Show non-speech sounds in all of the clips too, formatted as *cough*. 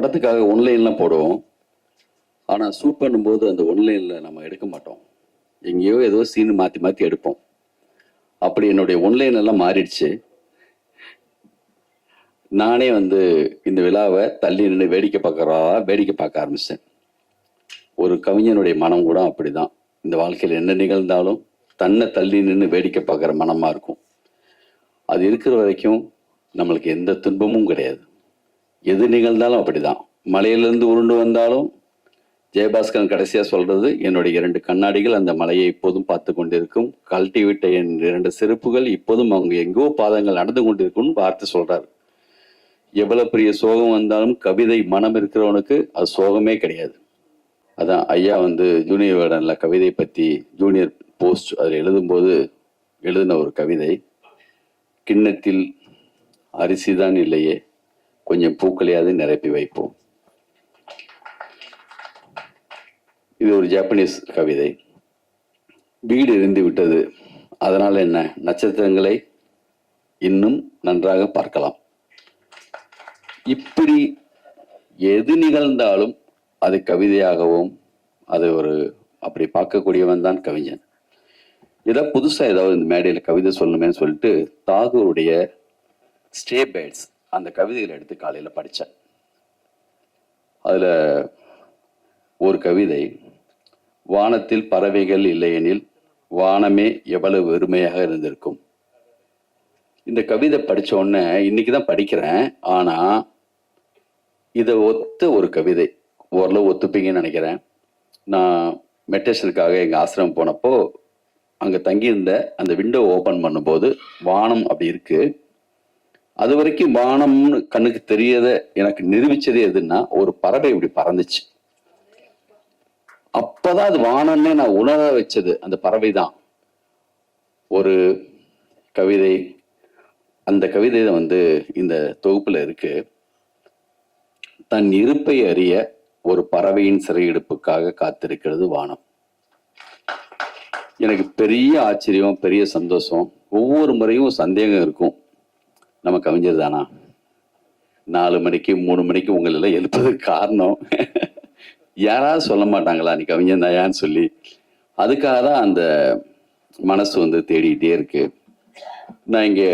படத்துக்காக ஒன்லைன்லாம் போடுவோம். ஆனால் ஷூட் பண்ணும்போது அந்த ஒன்லைனில் நம்ம எடுக்க மாட்டோம். எங்கேயோ ஏதோ சீன் மாற்றி மாற்றி எடுப்போம். அப்படி என்னுடைய ஒன்லைன் எல்லாம் மாறிடுச்சு. நானே வந்து இந்த விழாவை தள்ளி நின்று வேடிக்கை பார்க்குறா வேடிக்கை பார்க்க ஆரம்பிச்சேன். ஒரு கவிஞனுடைய மனம் கூட அப்படி தான் இந்த வாழ்க்கையில் என்ன நிகழ்ந்தாலும் தன்னை தள்ளி நின்று வேடிக்கை பார்க்குற மனமாக இருக்கும். அது இருக்கிற வரைக்கும் நம்மளுக்கு எந்த துன்பமும் கிடையாது. எது நிகழ்ந்தாலும் அப்படிதான். மலையிலிருந்து உருண்டு வந்தாலும் ஜெயபாஸ்கரன் கடைசியாக சொல்றது என்னுடைய இரண்டு கண்ணாடிகள் அந்த மலையை இப்போதும் பார்த்து கொண்டிருக்கும். கழட்டி விட்ட என் இரண்டு செருப்புகள் இப்போதும் அவங்க எங்கோ பாதங்கள் நடந்து கொண்டிருக்கும்னு வார்த்தை சொல்றாரு. எவ்வளவு பெரிய சோகம் வந்தாலும் கவிதை மனம் இருக்கிறவனுக்கு அது சோகமே கிடையாது. அதான் ஐயா வந்து ஜூனியர் வேடனில் கவிதை பற்றி ஜூனியர் போஸ்ட் அதில் எழுதும்போது எழுதின ஒரு கவிதை. கிண்ணத்தில் அரிசிதான் இல்லையே. கொஞ்சம் பூக்களையாவது நிரப்பி வைப்போம். இது ஒரு ஜாப்பனீஸ் கவிதை. வீடு இருந்து விட்டது. அதனால் என்ன? நட்சத்திரங்களை இன்னும் நன்றாக பார்க்கலாம். இப்படி எது நிகழ்ந்தாலும் அது கவிதையாகவும் அது ஒரு அப்படி பார்க்கக்கூடியவன் தான் கவிஞன். ஏதாவது புதுசா ஏதாவது இந்த மேடையில் கவிதை சொல்லணுமே சொல்லிட்டு தாகூருடைய ஸ்டேபர்ட்ஸ் அந்த கவிதைகளை எடுத்து காலையில் படித்தேன் அதில் ஒரு கவிதை வானத்தில் பறவைகள் இல்லையெனில் வானமே எவ்வளவு வெறுமையாக இருந்திருக்கும்? இந்த கவிதை படித்த உடனே இன்னைக்கு தான் படிக்கிறேன். ஆனால் இதை ஒத்த ஒரு கவிதை ஓரளவு ஒத்துப்பீங்கன்னு நினைக்கிறேன். நான் மெடிடேஷனுக்காக எங்கள் ஆசிரமம் போனப்போ அங்கே தங்கியிருந்த அந்த விண்டோ ஓப்பன் பண்ணும்போது வானம் அப்படி இருக்குது அது வரைக்கும் வானம்னு கண்ணுக்கு தெரியத எனக்கு நிரூபிச்சதே எதுன்னா ஒரு பறவை இப்படி பறந்துச்சு. அப்பதான் அது வானம்னே நான் உணர வச்சது அந்த பறவை தான் ஒரு கவிதை அந்த கவிதை வந்து இந்த தொகுப்புல இருக்கு. தன் இருப்பை அறிய ஒரு பறவையின் சிறையெடுப்புக்காக காத்திருக்கிறது வானம். எனக்கு பெரிய ஆச்சரியம் பெரிய சந்தோஷம். ஒவ்வொரு முறையும் சந்தேகம் இருக்கும். நம்ம கவிஞர் தானா நாலு மணிக்கு மூணு மணிக்கு உங்களை எல்லாம் எழுப்பதுக்கு காரணம். யாராவது சொல்ல மாட்டாங்களா நீ கவிஞர் தாயான்னு சொல்லி? அதுக்காக தான் அந்த மனசு வந்து தேடிக்கிட்டே இருக்கு. நான் இங்கே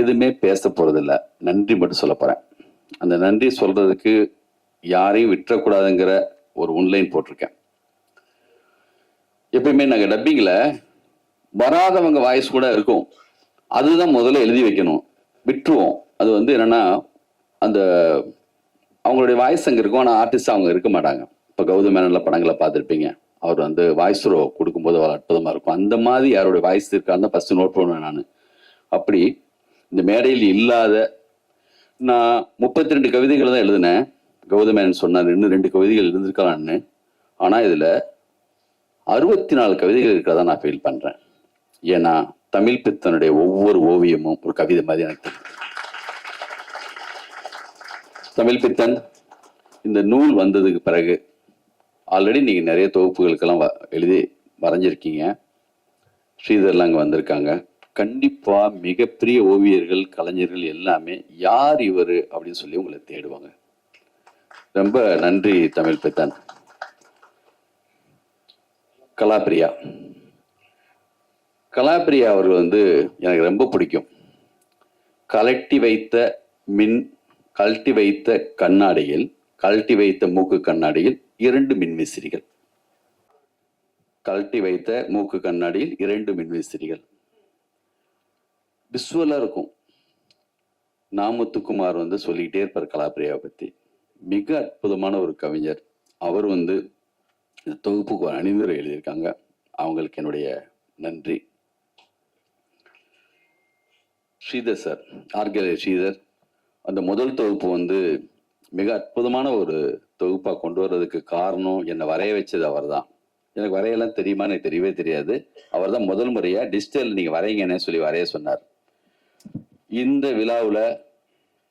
எதுவுமே பேச போகிறதில்ல நன்றி மட்டும் சொல்ல போகிறேன் அந்த நன்றி சொல்கிறதுக்கு யாரையும் விட்டுறக்கூடாதுங்கிற ஒரு ஒன்லைன் போட்டிருக்கேன். எப்பயுமே நாங்கள் டப்பிங்கில் வராதவங்க வாய்ஸ் கூட இருக்கும். அதுதான் முதல்ல எழுதி வைக்கணும். விட்டுருவோம். அது வந்து என்னன்னா அந்த அவங்களுடைய வாய்ஸ் அங்கே இருக்கும் ஆனால் ஆர்டிஸ்ட் அவங்க இருக்க மாட்டாங்க. இப்போ கௌதம் மேனனில் படங்களை பார்த்துருப்பீங்க. அவர் வந்து வாய்ஸ் ரோ கொடுக்கும்போது அவ்வளோ அற்புதமாக இருக்கும். அந்த மாதிரி யாரோடைய வாய்ஸ் இருக்கான்னு தான் ஃபஸ்ட்டு நோட் பண்ணுவேன் நான். அப்படி இந்த மேடையில் இல்லாத நான் முப்பத்தி ரெண்டு கவிதைகள் தான் எழுதினேன். கௌதமேனன் சொன்னார் இன்னும் ரெண்டு கவிதைகள் இருந்திருக்கலாம்னு ஆனால் இதில் அறுபத்தி நாலு கவிதைகள் இருக்கிறதா நான் ஃபீல் பண்ணுறேன் ஏன்னா தமிழ் பித்தனுடைய ஒவ்வொரு ஓவியமும் ஒரு கவிதை மாதிரி எனக்கு தமிழ் பித்தன் இந்த நூல் வந்ததுக்கு பிறகு ஆல்ரெடி நீங்கள் நிறைய தொகுப்புகளுக்கெல்லாம் வ- எழுதி வரைஞ்சிருக்கீங்க. ஸ்ரீதர்லாம் அங்கே வந்திருக்காங்க. கண்டிப்பாக மிகப்பெரிய ஓவியர்கள் கலைஞர்கள் எல்லாமே யார் இவர் அப்படின்னு சொல்லி உங்களை தேடுவாங்க. ரொம்ப நன்றி தமிழ் பித்தன். கலாபிரியா. கலாப்பிரியா அவர்கள் வந்து எனக்கு ரொம்ப பிடிக்கும். கலட்டி வைத்த மின் கழட்டி வைத்த கண்ணாடியில் கழட்டி வைத்த மூக்கு கண்ணாடியில் இரண்டு மின்விசிறிகள் கழட்டி வைத்த மூக்கு கண்ணாடியில் இரண்டு மின்விசிறிகள் விஸ்வலாக இருக்கும். நாமத்துக்குமார் வந்து சொல்லிக்கிட்டே இருப்பார் கலாப்பிரியாவை பற்றி மிக அற்புதமான ஒரு கவிஞர். அவர் வந்து இந்த தொகுப்புக்கு அணிந்துரை எழுதியிருக்காங்க. அவங்களுக்கு என்னுடைய நன்றி. Sridhar sir R K Sridhar. அந்த முதல் தொகுப்பு வந்து மிக அற்புதமான ஒரு தொகுப்பாக கொண்டு வர்றதுக்கு காரணம் என்னை வரைய வச்சது அவர்தான். எனக்கு வரையெல்லாம் தெரியுமா எனக்கு தெரியவே தெரியாது. அவர் தான் முதல் முறையாக டிஜிட்டல் நீங்கள் வரைங்கன்னு சொல்லி வரைய சொன்னார். இந்த விழாவில்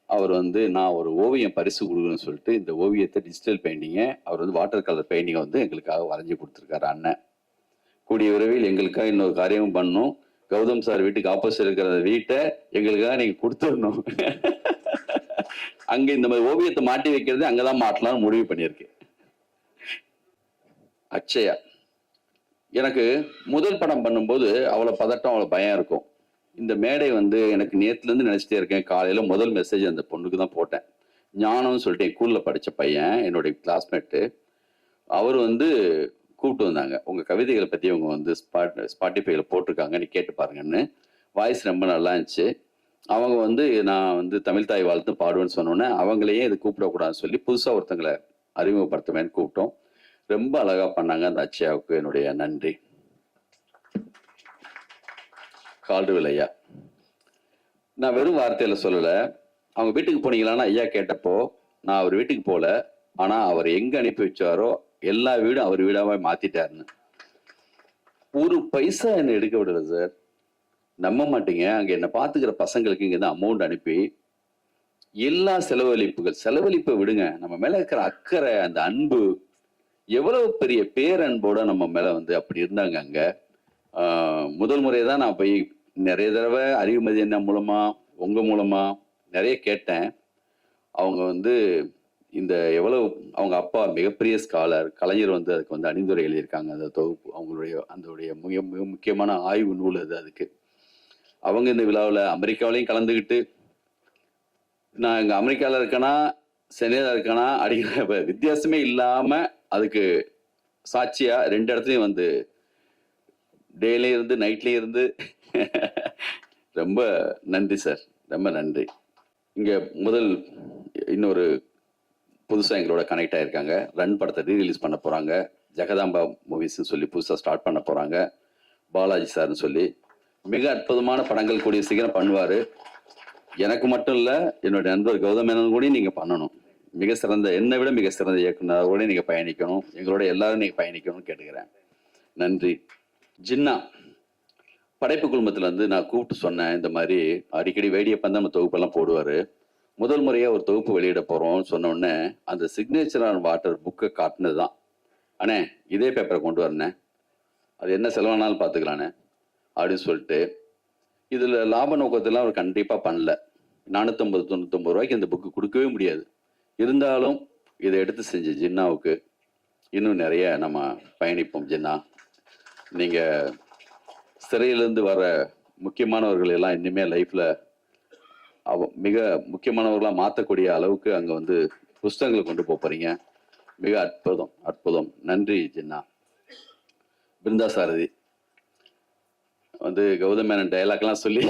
அவர் வந்து நான் ஒரு ஓவியம் பரிசு கொடுக்கணும்னு சொல்லிட்டு இந்த ஓவியத்தை டிஜிட்டல் பெயிண்டிங்கை அவர் வந்து வாட்டர் கலர் பெயிண்டிங்கை வந்து எங்களுக்காக வரைஞ்சி கொடுத்துருக்காரு அண்ணன். கூடிய விரைவில் எங்களுக்காக இன்னொரு காரியமும் பண்ணும். கௌதம் சார் வீட்டுக்கு ஆப்போசிட் இருக்கிற வீட்டை எங்களுக்காக நீங்க கொடுத்துடணும். அங்க இந்த மாதிரி ஓவியத்தை மாட்டி வைக்கிறது அங்கதான் மாட்டலாம்னு முடிவு பண்ணியிருக்கேன். அச்சயா. எனக்கு முதல் படம் பண்ணும்போது அவ்வளோ பதட்டம் அவ்வளோ பயம் இருக்கும். இந்த மேடை வந்து எனக்கு நேத்துல இருந்து நினைச்சிட்டே இருக்கேன். காலையில முதல் மெசேஜ் அந்த பொண்ணுக்கு தான் போட்டேன். ஞானம்னு சொல்லிட்டு என் ஸ்கூல்ல படிச்ச பையன் என்னுடைய கிளாஸ்மேட்டு அவர் வந்து கூப்பிட்டு வந்தாங்க. உங்கள் கவிதைகளை பற்றி அவங்க வந்து ஸ்பாட் ஸ்பாட்டிஃபைல போட்டிருக்காங்க. நீ கேட்டு பாருங்கன்னு. வாய்ஸ் ரொம்ப நல்லா இருந்துச்சு. அவங்க வந்து நான் வந்து தமிழ் தாய் வாழ்த்து பாடுவேன்னு சொன்னோன்னே அவங்களையே இது கூப்பிடக்கூடாதுன்னு சொல்லி புதுசாக ஒருத்தங்களை அறிமுகப்படுத்துவேன்னு கூப்பிட்டோம். ரொம்ப அழகாக பண்ணாங்க அந்த அச்சயாவுக்கு என்னுடைய நன்றி. கால்டுவெல் ஐயா. நான் வெறும் வார்த்தையில் சொல்லலை. அவங்க வீட்டுக்கு போனீங்களான்னு ஐயா கேட்டப்போ நான் அவர் வீட்டுக்கு போகல ஆனால் அவர் எங்கே அனுப்பி வச்சாரோ எல்லா வீடும் அவர் வீடாவே மாத்திட்டாருன்னு. ஒரு பைசா என்ன எடுக்க விடல சார்? நம்ப மாட்டீங்க. அங்க என்ன பாத்துக்கிற பசங்களுக்கு இங்க தான் அமௌண்ட் அனுப்பி எல்லா செலவழிப்புகள் செலவழிப்பை விடுங்க. நம்ம மேல இருக்கிற அக்கறை அந்த அன்பு எவ்வளவு பெரிய பேரன்போட நம்ம மேல வந்து அப்படி இருந்தாங்க அங்க. முதல் முறையை தான் நான் போய் நிறைய தடவை அறிவுமதி என்ன மூலமா உங்க மூலமா நிறைய கேட்டேன். அவங்க வந்து இந்த எவ்வளவு அவங்க அப்பா மிகப்பெரிய ஸ்காலர் கலைஞர் வந்து அதுக்கு வந்து அணிந்துரை எழுதியிருக்காங்க. அந்த தொகுப்பு அவங்களுடைய அந்தோடைய மிக மிக முக்கியமான ஆய்வு நூல் அது அதுக்கு. அவங்க இந்த விழாவில் அமெரிக்காவிலையும் கலந்துக்கிட்டு நான் இங்கே அமெரிக்காவில் இருக்கேனா சென்னையில் இருக்கேனா அடிக்கிற வித்தியாசமே இல்லாமல் அதுக்கு சாட்சியாக ரெண்டு இடத்துலையும் வந்து டேலையும் இருந்து நைட்லேயும் இருந்து ரொம்ப நன்றி சார். ரொம்ப நன்றி. இங்கே முதல் இன்னொரு புதுசாக எங்களோட கனெக்ட் ஆயிருக்காங்க. ரன் படத்தை ரீரிலீஸ் பண்ண போகிறாங்க ஜெகதாம்பா மூவிஸ்ன்னு சொல்லி புதுசாக ஸ்டார்ட் பண்ண போகிறாங்க பாலாஜி சார்னு சொல்லி. மிக அற்புதமான படங்கள் கூடிய சீக்கிரம் பண்ணுவார். எனக்கு மட்டும் இல்லை என்னுடைய நண்பர் கௌதம் மேனன் கூட நீங்கள் பண்ணணும். மிக சிறந்த என்னை விட மிக சிறந்த இயக்குனர் கூட நீங்கள் பயணிக்கணும். எங்களோட எல்லாரும் நீங்கள் பயணிக்கணும்னு கேட்டுக்கிறேன். நன்றி. ஜின்னா படைப்பு குழுமத்தில் வந்து நான் கூப்பிட்டு சொன்னேன் இந்த மாதிரி அடிக்கடி வேடிய பந்தம் தொகுப்பெல்லாம் போடுவார். முதல் முறையாக ஒரு தொகுப்பு வெளியிட போகிறோம்னு சொன்னோடனே அந்த சிக்னேச்சர் ஆன் வாட்டர் புக்கை காட்டினது தான். அண்ணே இதே பேப்பரை கொண்டு வரண்ணே. அது என்ன செலவானாலும் பார்த்துக்கலாண்ணே அப்படின்னு சொல்லிட்டு இதில் லாப நோக்கத்தெல்லாம் அவர் கண்டிப்பாக பண்ணல. நானூற்றம்பது தொண்ணூத்தொம்பது ரூபாய்க்கு இந்த புக்கு கொடுக்கவே முடியாது. இருந்தாலும் இதை எடுத்து செஞ்ச ஜின்னாவுக்கு இன்னும் நிறைய நம்ம பயணிப்போம் ஜின்னா. நீங்கள் சிறையிலிருந்து வர முக்கியமானவர்கள் எல்லாம் இன்னுமே லைஃப்பில் மிக முக்கியமானவர்களாக மாற்றக்கூடிய அளவுக்கு அங்கே வந்து புஸ்தகங்களை கொண்டு போகிறீங்க மிக அற்புதம் அற்புதம் நன்றி ஜின்னா பிருந்தா சாரதி வந்து கௌதம் மேனன் டயலாக்லாம் சொல்லி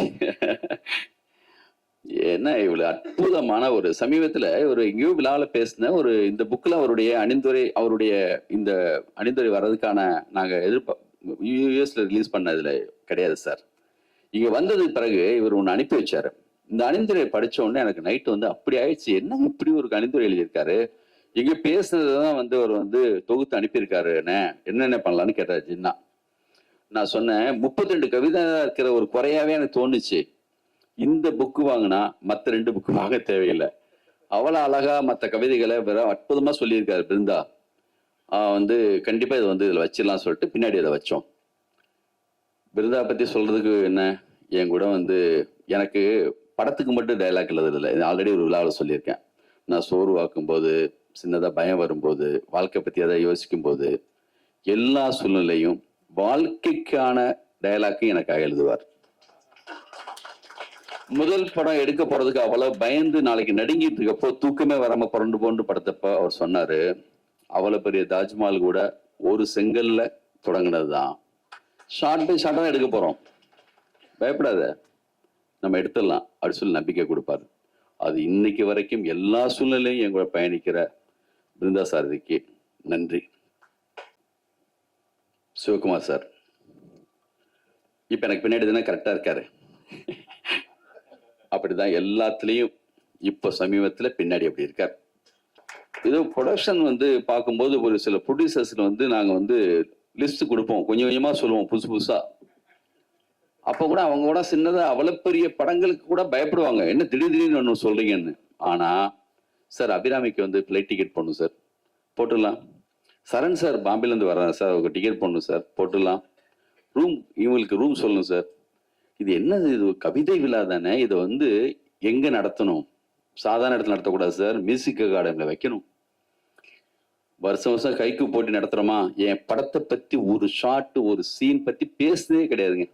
என்ன இவ்வளவு அற்புதமான ஒரு சமீபத்துல ஒரு எங்கேயோ விழாவில் பேசின ஒரு இந்த புக்கில் அவருடைய அணிந்துரை அவருடைய இந்த அணிந்துரை வர்றதுக்கான நாங்கள் எதிர்ப்பா யூஎஸ்ல ரிலீஸ் பண்ணதில் கிடையாது சார் இங்க வந்ததுக்கு பிறகு இவர் ஒன்று அனுப்பி வச்சாரு இந்த அணிந்துரை படிச்ச உடனே எனக்கு நைட் வந்து அப்படி ஆயிடுச்சு. என்ன இப்படி ஒரு அணிந்துரை எழுதியிருக்காரு? இங்க பேசுனதுதான் வந்து அவர் வந்து தொகுத்து அனுப்பியிருக்காருண்ணே என்னென்ன பண்ணலான்னு கேட்டார் ஜின்னா. நான் சொன்னேன் முப்பத்தி ரெண்டு கவிதை இருக்கிற ஒரு குறையாவே எனக்கு தோணுச்சு. இந்த புக்கு வாங்கினா மற்ற ரெண்டு புக்கு வாங்க தேவையில்லை. அவ்வளோ அழகா மற்ற கவிதைகளை வெறும் அற்புதமா சொல்லியிருக்காரு பிருந்தா. வந்து கண்டிப்பா இதை வந்து இதில் வச்சிடலாம் சொல்லிட்டு பின்னாடி அதை வச்சோம். பிருந்தா பத்தி சொல்றதுக்கு என்ன? என் கூட வந்து எனக்கு படத்துக்கு மட்டும் டைலாக் எழுதுறதில்ல. இது ஆல்ரெடி ஒரு விழாவில் சொல்லியிருக்கேன். நான் சோர்வாக்கும் போது சின்னதா பயம் வரும்போது வாழ்க்கை பத்தி அதை யோசிக்கும் போது எல்லா சூழ்நிலையும் வாழ்க்கைக்கான டைலாக்கும் எனக்காக எழுதுவார். முதல் படம் எடுக்க போறதுக்கு அவ்வளவு பயந்து நாளைக்கு நடுங்கிட்டு இருக்கப்போ தூக்கமே வராம புரண்டு போண்டு படத்தப்போ அவர் சொன்னாரு அவ்வளவு பெரிய தாஜ்மஹால் கூட ஒரு செங்கல்ல தொடங்கினதுதான். ஷார்ட் பை ஷார்ட்டாக எடுக்க போறோம். பயப்படாத. நம்ம எடுத்துடலாம். அப்படி சொல்லி நம்பிக்கை கொடுப்பாரு. அது இன்னைக்கு வரைக்கும் எல்லா சூழ்நிலையும் என் கூட பயணிக்கிற பிருந்தா சாரதிக்கு நன்றி. சிவகுமார் சார் இப்ப எனக்கு பின்னாடி தானே கரெக்டா இருக்காரு. அப்படிதான் எல்லாத்துலயும் இப்போ சமீபத்துல பின்னாடி அப்படி இருக்கார். ஏதோ ப்ரொடக்ஷன் வந்து பார்க்கும்போது ஒரு சில ப்ரொடியூசர்ஸில் வந்து நாங்க வந்து லிஸ்ட் கொடுப்போம். கொஞ்சம் கொஞ்சமா சொல்லுவோம். புதுசு புதுசா அப்ப கூட அவங்க கூட சின்னதா அவ்வளவு பெரிய படங்களுக்கு கூட பயப்படுவாங்க. என்ன திடீர் திடீர்னு ஒன்று சொல்றீங்கன்னு. ஆனா சார் அபிராமிக்கு வந்து ஃப்ளைட் டிக்கெட் போடணும் சார் போட்டுடலாம். சரண் சார் பாம்பேலேருந்து வர்றாங்க சார் அவங்க டிக்கெட் போடணும் சார் போட்டுடலாம். ரூம் இவங்களுக்கு ரூம் சொல்லணும் சார் இது என்னது? இது கவிதை விழா தானே? இதை வந்து எங்க நடத்தணும்? சாதாரண இடத்துல நடத்தக்கூடாது சார் மியூசிக் அகாடமியில் வைக்கணும். வருஷம் வருஷம் கைக்கு போட்டி நடத்துறோமா? என் படத்தை பத்தி ஒரு ஷாட் ஒரு சீன் பத்தி பேசுனதே கிடையாதுங்க.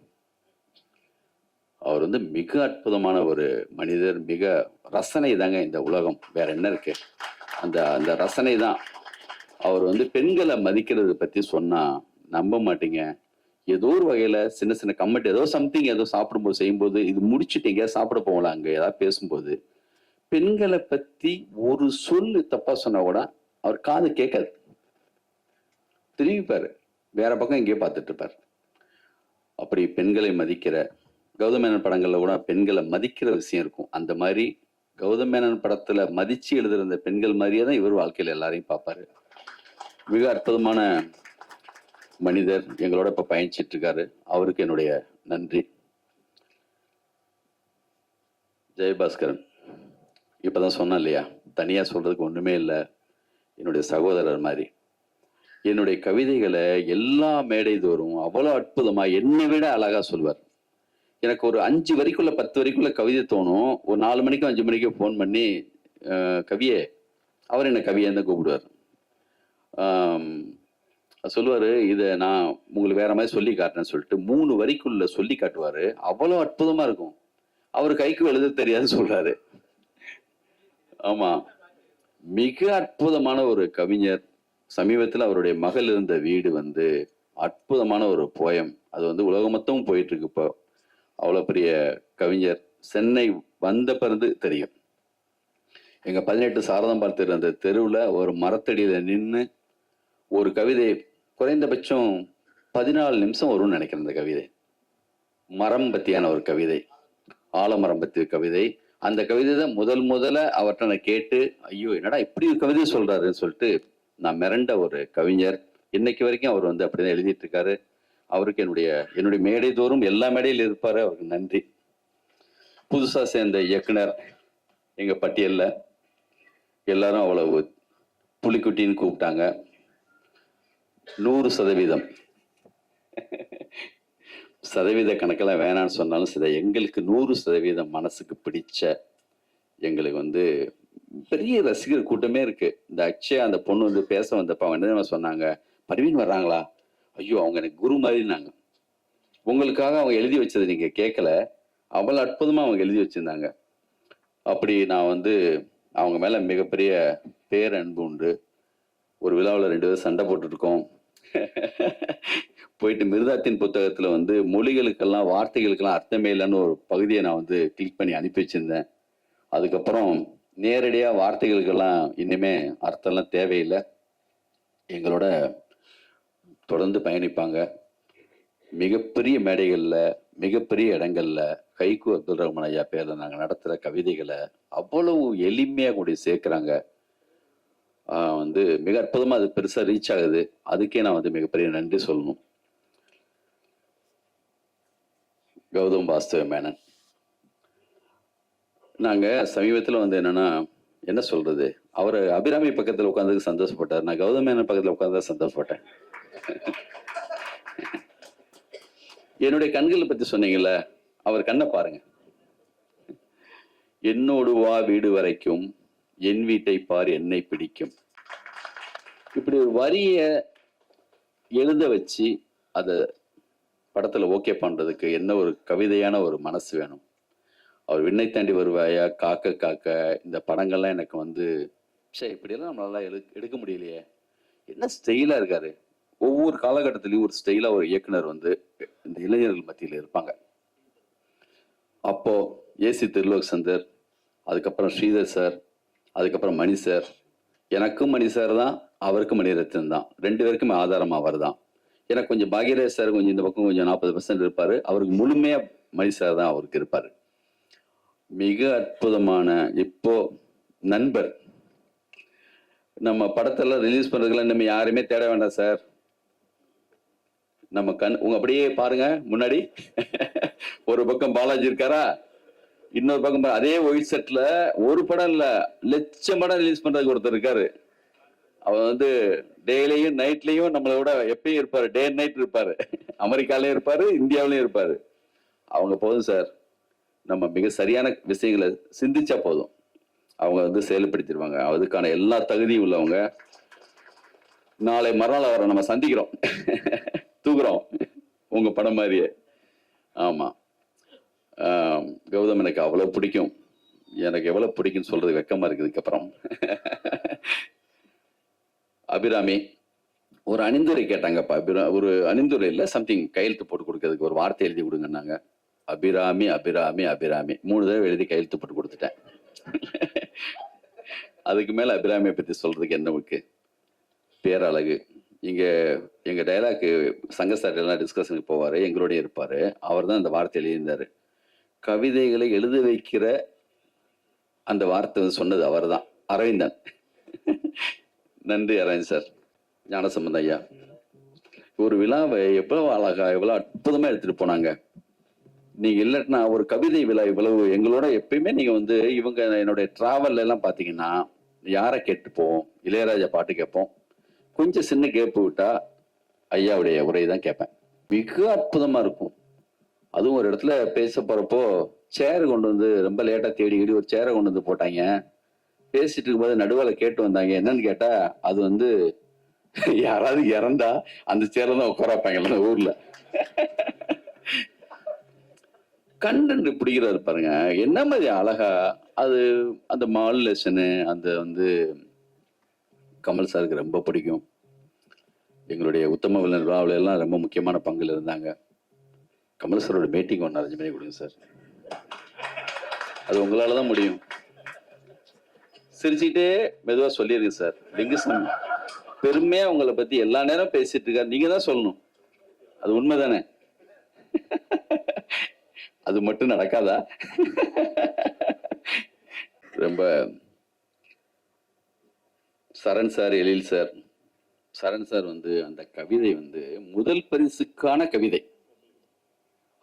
அவர் வந்து மிக அற்புதமான ஒரு மனிதர் மிக ரசனை தாங்க இந்த உலகம். வேற என்ன இருக்கு? அந்த அந்த ரசனை தான். அவர் வந்து பெண்களை மதிக்கிறது பத்தி சொன்னா நம்ப மாட்டீங்க. ஏதோ ஒரு வகையில சின்ன சின்ன கமெண்ட் ஏதோ சம்திங் ஏதோ சாப்பிடும்போது செய்யும்போது இது முடிச்சுட்டீங்க சாப்பிட போகலாம் அங்க ஏதாவது பேசும்போது. பெண்களை பத்தி ஒரு சொல்லு தப்பா சொன்னா கூட அவர் காது கேட்காது. திரும்பிப்பாரு வேற பக்கம் எங்கேயோ பார்த்துட்டு இருப்பார். அப்படி பெண்களை மதிக்கிற கௌதமேனன் படங்களில் கூட பெண்களை மதிக்கிற விஷயம் இருக்கும். அந்த மாதிரி கௌதம் மேனன் படத்துல மதிச்சு எழுதுற பெண்கள் மாதிரியே தான் இவர் வாழ்க்கையில எல்லாரையும் பார்ப்பாரு. மிக அற்புதமான மனிதர் எங்களோட இப்ப பயணிச்சிட்டு இருக்காரு. அவருக்கு என்னுடைய நன்றி. ஜெயபாஸ்கரன் இப்பதான் சொன்னேன் இல்லையா? தனியா சொல்றதுக்கு ஒண்ணுமே இல்லை. என்னுடைய சகோதரர் மாதிரி. என்னுடைய கவிதைகளை எல்லா மேடை தோறும் அவ்வளோ அற்புதமா என்னை விட அழகா சொல்வார். எனக்கு ஒரு அஞ்சு வரைக்குள்ள பத்து வரைக்குள்ள கவிதை தோணும். ஒரு நாலு மணிக்கும் அஞ்சு மணிக்கும் ஃபோன் பண்ணி கவியே அவர் என்ன கவியை தான் கூப்பிடுவார் சொல்லுவார் சொல்லுவாரு இதை நான் உங்களுக்கு வேற மாதிரி சொல்லி காட்டுறேன்னு சொல்லிட்டு மூணு வரிக்குள்ள சொல்லி காட்டுவாரு. அவ்வளோ அற்புதமா இருக்கும். அவர் கைக்கு எழுத தெரியாதுன்னு சொல்றாரு. ஆமா. மிக அற்புதமான ஒரு கவிஞர். சமீபத்தில் அவருடைய மகள் இருந்த வீடு வந்து அற்புதமான ஒரு போயம் அது வந்து உலகம் மொத்தமும் போயிட்டு இருக்கு இப்போ. அவ்வளோ பெரிய கவிஞர். சென்னை வந்த பிறந்து தெரியும். எங்க பதினெட்டு சாரதம் தெரு அந்த தெருவில் ஒரு மரத்தடியில நின்று ஒரு கவிதை குறைந்தபட்சம் பதினாலு நிமிஷம் வரும்னு நினைக்கிறேன் அந்த கவிதை. மரம் பத்தியான ஒரு கவிதை ஆலமரம் பற்றிய கவிதை. அந்த கவிதை தான் முதல் முதல்ல அவர்கிட்ட நான் கேட்டு ஐயோ என்னடா இப்படி ஒரு கவிதை சொல்றாருன்னு சொல்லிட்டு நான் மிரண்ட ஒரு கவிஞர். இன்னைக்கு வரைக்கும் அவர் வந்து அப்படிதான் எழுதிட்டு இருக்காரு. அவருக்கு என்னுடைய என்னுடைய மேடை தோறும் எல்லா மேடையில் இருப்பார். அவருக்கு நன்றி. புதுசாக சேர்ந்த இயக்குனர் எங்கள் பட்டியலில். எல்லாரும் அவ்வளவு புலிக்குட்டின்னு கூப்பிட்டாங்க. நூறு சதவீதம். சதவீத கணக்கெல்லாம் வேணாம்னு சொன்னாலும் சரி எங்களுக்கு நூறு சதவீதம் மனசுக்கு பிடிச்ச எங்களுக்கு வந்து பெரிய ரசிகர் கூட்டமே இருக்கு. இந்த அக்ஷயா அந்த பொண்ணு வந்து பேச வந்தப்ப அவன் என்ன சொன்னாங்க? பர்வீன் வர்றாங்களா? ஐயோ அவங்க எனக்கு குரு மாதிரினாங்க உங்களுக்காக அவங்க எழுதி வச்சதை நீங்கள் கேட்கல. அவ்வளோ அற்புதமாக அவங்க எழுதி வச்சுருந்தாங்க. அப்படி நான் வந்து அவங்க மேலே மிகப்பெரிய பேர் அன்பு உண்டு. ஒரு விழாவில் ரெண்டு பேரும் சண்டை போட்டுருக்கோம் *laughs* போயிட்டு மிருதாத்தின் புத்தகத்தில் வந்து மொழிகளுக்கெல்லாம் வார்த்தைகளுக்கெல்லாம் அர்த்தமே இல்லைன்னு ஒரு பகுதியை நான் வந்து கிளிக் பண்ணி அனுப்பி வச்சுருந்தேன். அதுக்கப்புறம் நேரடியாக வார்த்தைகளுக்கெல்லாம் இன்னுமே அர்த்தம்லாம் தேவையில்லை. எங்களோட தொடர்ந்து பயணிப்பாங்க. மிகப்பெரிய மேடைகளில் மிகப்பெரிய இடங்கள்ல கைக்கு அப்துல் ரஹ்மான் ஐயா பேர்ல நாங்கள் நடத்துகிற கவிதைகளை அவ்வளவு எளிமையாக கொண்டு சேர்க்குறாங்க. வந்து மிக அற்புதமாக அது பெருசாக ரீச் ஆகுது. அதுக்கே நான் வந்து மிகப்பெரிய நன்றி சொல்லணும். கௌதம் வாஸ்தவ மேனன். நாங்கள் சமீபத்தில் வந்து என்னன்னா என்ன சொல்றது? அவர் அபிராமி பக்கத்தில் உட்கார்ந்ததுக்கு சந்தோஷப்பட்டார். நான் கௌதமேனன் பக்கத்தில் உட்காந்து சந்தோஷப்பட்டேன். என்னுடைய கண்களை பற்றி சொன்னீங்கல்ல அவர் கண்ணை பாருங்க. என்னோடு வா வீடு வரைக்கும் என் வீட்டை பார் என்னை பிடிக்கும். இப்படி ஒரு வரிய எழுத வச்சு அதை படத்தில் ஓகே பண்ணுறதுக்கு என்ன ஒரு கவிதையான ஒரு மனசு வேணும்? அவர் விண்ணை தாண்டி வருவாயா? காக்க காக்க இந்த படங்கள்லாம் எனக்கு வந்து சே இப்படியெல்லாம் நம்மளால எடு எடுக்க முடியலையே. என்ன ஸ்டைலாக இருக்காரு. ஒவ்வொரு காலகட்டத்திலையும் ஒரு ஸ்டைலாக ஒரு இயக்குனர் வந்து இந்த இளைஞர்கள் மத்தியில் இருப்பாங்க. அப்போ ஏசி திருலோக் சந்தர் அதுக்கப்புறம் ஸ்ரீதர் சார் அதுக்கப்புறம் மணி சார். எனக்கும் மணி சார் தான் அவருக்கும் மணிரத்னம் தான். ரெண்டு பேருக்குமே ஆதாரம் அவர் தான். எனக்கு கொஞ்சம் பாகியராஜ் சார் கொஞ்சம் இந்த பக்கம் கொஞ்சம் நாற்பது பர்சன்ட் இருப்பார். அவருக்கு முழுமையாக மணி சார் தான் அவருக்கு இருப்பாரு. மிக அற்புதமான இப்போ நண்பர். நம்ம படத்தெல்லாம் ரிலீஸ் பண்ணுறதுக்கெல்லாம் நம்ம யாருமே தேட வேண்டாம் சார் நம்ம கண் உங்க அப்படியே பாருங்க முன்னாடி. ஒரு பக்கம் பாலாஜி இருக்காரா? இன்னொரு பக்கம் அதே ஒயிட் செட்ல ஒரு படம் இல்ல லட்சம் படம் ரிலீஸ் பண்றதுக்கு ஒருத்தர் இருக்காரு. அவர் வந்து டேலையும் நைட்லயும் நம்மளை விட எப்பயும் இருப்பாரு. டே நைட் இருப்பாரு. அமெரிக்காலையும் இருப்பாரு இந்தியாவிலயும் இருப்பாரு. அவங்க போதும் சார் நம்ம மிக சரியான விஷயங்களை சிந்திச்சா போதும். அவங்க வந்து செயல்படுத்திடுவாங்க. அதுக்கான எல்லா தகுதியும் உள்ளவங்க. நாளை மறுநாள் அவரை நம்ம சந்திக்கிறோம். *laughs* தூக்குறோம். உங்க படம் மாதிரியே. ஆமா. கௌதம் எனக்கு அவ்வளவு பிடிக்கும். எனக்கு எவ்வளவு பிடிக்கும்னு சொல்றது வெக்கமா இருக்கு இதுக்கப்புறம். *laughs* அபிராமி ஒரு அணிந்துரை கேட்டாங்கப்பா. அபிரா ஒரு அணிந்துரை சம்திங் கையெழுத்து போட்டு கொடுக்கறதுக்கு ஒரு வார்த்தை எழுதி கொடுங்கன்னாங்க. அபிராமி அபிராமி அபிராமி. மூணு தடவை எழுதி கையெழுத்து போட்டு கொடுத்துட்டேன். அதுக்கு மேல அபிராமியை பத்தி சொல்றதுக்கு என்ன இருக்கு பேரழகு. இங்க எங்க டைலாக் சங்க எல்லாம் டிஸ்கஷனுக்கு போவாரு எங்களோடய இருப்பாரு. அவர் தான் அந்த வார்த்தை எழுதியிருந்தாரு. கவிதைகளை எழுத வைக்கிற அந்த வார்த்தை வந்து சொன்னது அவர்தான் அரவிந்தன். நன்றி அரவிந்த் சார். ஞானசம்பந்த ஐயா. ஒரு விழாவை எவ்வளவு அழகா எவ்வளவு அற்புதமா எடுத்துட்டு போனாங்க. நீங்க இல்லைன்னா ஒரு கவிதை விழா இவ்வளவு எங்களோட எப்பயுமே நீங்க வந்து இவங்க என்னுடைய டிராவல்ல எல்லாம் பாத்தீங்கன்னா யாரை கேட்டு போவோம் இளையராஜா பாட்டு கேட்போம். கொஞ்சம் சின்ன கேப்பு விட்டா ஐயாவுடைய உரை தான் கேட்பேன். மிக அற்புதமா இருக்கும். அதுவும் ஒரு இடத்துல பேச போறப்போ சேர் கொண்டு வந்து ரொம்ப லேட்டா தேடி தேடி ஒரு சேரை கொண்டு வந்து போட்டாங்க. பேசிட்டு இருக்கும்போது நடுவில் கேட்டு வந்தாங்க. என்னன்னு கேட்டா அது வந்து யாராவது இறந்தா அந்த சேர்ல தான் உட்கார வைப்பாங்க ஊர்ல. கண்டென்ட் பிடிக்கிறாரு பாருங்க. என்ன மாதிரி அழகா அது அந்த மாடுலேஷனு அந்த வந்து கமல் சாருக்கு ரொம்ப பிடிக்கும். எங்களுடைய உத்தம வில்லன் எல்லாம் ரொம்ப முக்கியமான பங்கில் இருந்தாங்க. கமல் சாரோட மீட்டிங் ஒன்று அரேஞ்ச் பண்ணி கொடுங்க சார். அது உங்களால தான் முடியும். சிரிச்சுக்கிட்டே மெதுவாக சொல்லியிருக்கேன் சார். லிங்குசாமி பெருமையாக உங்களை பற்றி எல்லா நேரம் பேசிட்டு இருக்காரு. நீங்கள் தான் சொல்லணும். அது உண்மை தானே அது மட்டும் நடக்காதா? ரொம்ப Charan sir Ezhil sir. Charan sir வந்து அந்த கவிதை வந்து முதல் பரிசுக்கான கவிதை.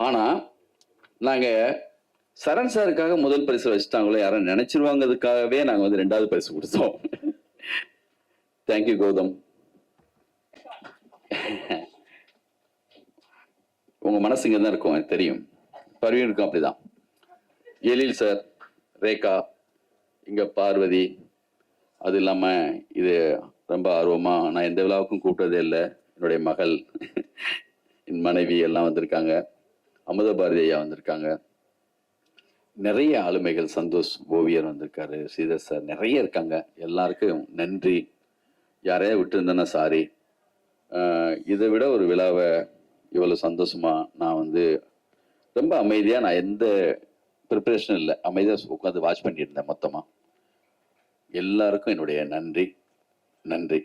ஆனா நாங்க சரண் சாருக்காக முதல் பரிசு வச்சுட்டாங்களோ யாரும் நினைச்சிருவாங்கிறதுக்காகவே நாங்க வந்து ரெண்டாவது பரிசு கொடுத்தோம். Thank you Gautham. உங்க மனசு இங்க தான் இருக்கும் எனக்கு தெரியும். பர்வீனுக்கும் அப்படிதான். எழில் சார் ரேகா இங்க பார்வதி அது இல்லாம இது ரொம்ப ஆர்வமா நான் எந்த விழாவுக்கும் கூப்பிட்டதே இல்லை. என்னுடைய மகள் என் மனைவி எல்லாம் வந்திருக்காங்க. அமுத பாரதி ஐயா வந்திருக்காங்க. நிறைய ஆளுமைகள் சந்தோஷ் ஓவியர் வந்திருக்காரு ஸ்ரீதர் சார் நிறைய இருக்காங்க. எல்லாருக்கும் நன்றி. யாரையா விட்டுருந்தேன்னா சாரி இதை விட ஒரு விழாவை இவ்வளவு சந்தோஷமா நான் வந்து ரொம்ப அமைதியா நான் எந்த ப்ரிப்பரேஷனும் இல்லை. அமைதியா உட்காந்து வாட்ச் பண்ணிட்டு இருந்தேன் மொத்தமா. எல்லாருக்கும் என்னுடைய நன்றி. நன்றி.